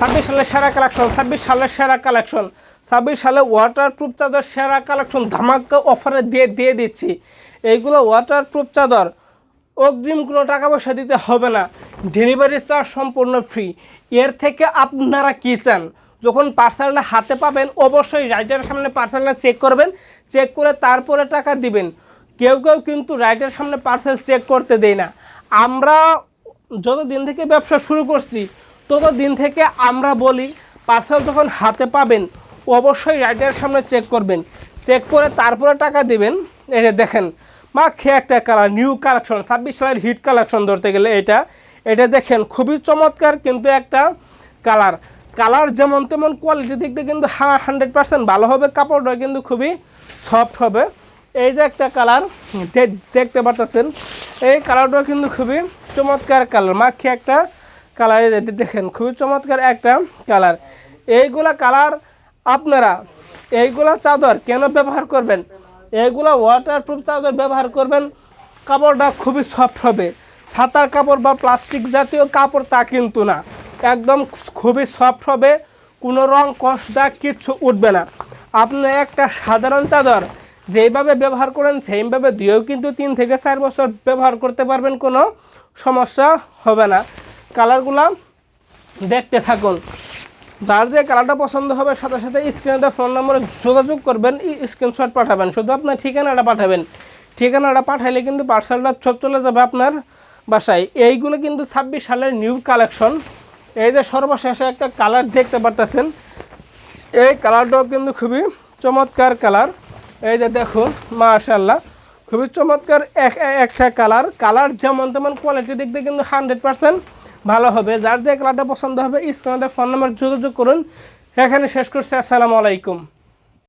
ছাব্বিশ সালের সেরা কালেকশন ছাব্বিশ সালের সেরা কালেকশন ছাব্বিশ সালে ওয়াটার প্রুফ চাদর সেরা কালেকশন ধামাকা অফারে দিয়ে দিয়ে দিচ্ছি। এইগুলো ওয়াটার প্রুফ চাদর, অগ্রিম কোনো টাকা পয়সা দিতে হবে না। ডেলিভারি চার্জ সম্পূর্ণ ফ্রি এর থেকে আপনারা কী চান? যখন পার্সেলটা হাতে পাবেন, অবশ্যই রাইটারের সামনে পার্সেলটা চেক করবেন। চেক করে তারপরে টাকা দিবেন। কেউ কেউ কিন্তু রাইটারের সামনে পার্সেল চেক করতে দেয় না। আমরা যত দিন থেকে ব্যবসা শুরু করছি তত দিন থেকে আমরা বলি পার্সেল যখন হাতে পাবেন, অবশ্যই রাইডারের সামনে চেক করবেন। চেক করে তারপরে টাকা দিবেন। এই যে দেখেন মা খেয়ে একটা কালার নিউ কালেকশন ছাব্বিশ সালের হিট কালেকশন ধরতে গেলে এটা। এটা দেখেন, খুবই চমৎকার কিন্তু একটা কালার কালার যেমন তেমন কোয়ালিটি দিয়ে কিন্তু হান্ড্রেড পার্সেন্ট ভালো হবে, কাপড়টা কিন্তু খুবই সফট হবে। এই যে একটা কালার দেখতে পারতেছেন, এই কালারটা কিন্তু খুবই চমৎকার কালার মাখি একটা কালার দেখেন, খুবই চমৎকার একটা কালার। এইগুলা কালার আপনারা এইগুলা চাদর কেন ব্যবহার করবেন? এইগুলা ওয়াটারপ্রুফ চাদর ব্যবহার করবেন, কাপড়টা খুবই সফট হবে। ছাতার কাপড় বা প্লাস্টিক জাতীয় কাপড় তা কিন্তু না। একদম খুবই সফট হবে, কোনো রং কষ দাগ কিচ্ছু উঠবে না। আপনি একটা সাধারণ চাদর যেইভাবে ব্যবহার করেন, সেইভাবে দিয়েও কিন্তু তিন থেকে চার বছর ব্যবহার করতে পারবেন, কোনো সমস্যা হবে না। কালারগুলা দেখতে থাকুন। যার যে কালারটা পছন্দ হবে, সাথে সাথে স্ক্রিনে ফোন নম্বরে যোগাযোগ করবেন স্ক্রিনশট পাঠাবেন। শুধু আপনার ঠিকানাটা পাঠাবেন। ঠিকানাটা পাঠাইলে কিন্তু পার্সেলটা চলে যাবে আপনার বাসায়। এইগুলো কিন্তু ছাব্বিশ সালের নিউ কালেকশন এই যে সর্বশেষে একটা কালার দেখতে পারতেছেন। এই কালারটাও কিন্তু খুবই চমৎকার কালার এই যে দেখুন মাশাল্লাহ খুবই চমৎকার এক- একটা কালার কালার যেমন তেমন কোয়ালিটি দিক দিয়ে কিন্তু হান্ড্রেড পার্সেন্ট ভালো হবে। যার যে কালারটা পছন্দ হবে স্ক্রিনে ফোন নাম্বার যোগাযোগ করুন। এখানে শেষ করছি। আসসালামু আলাইকুম।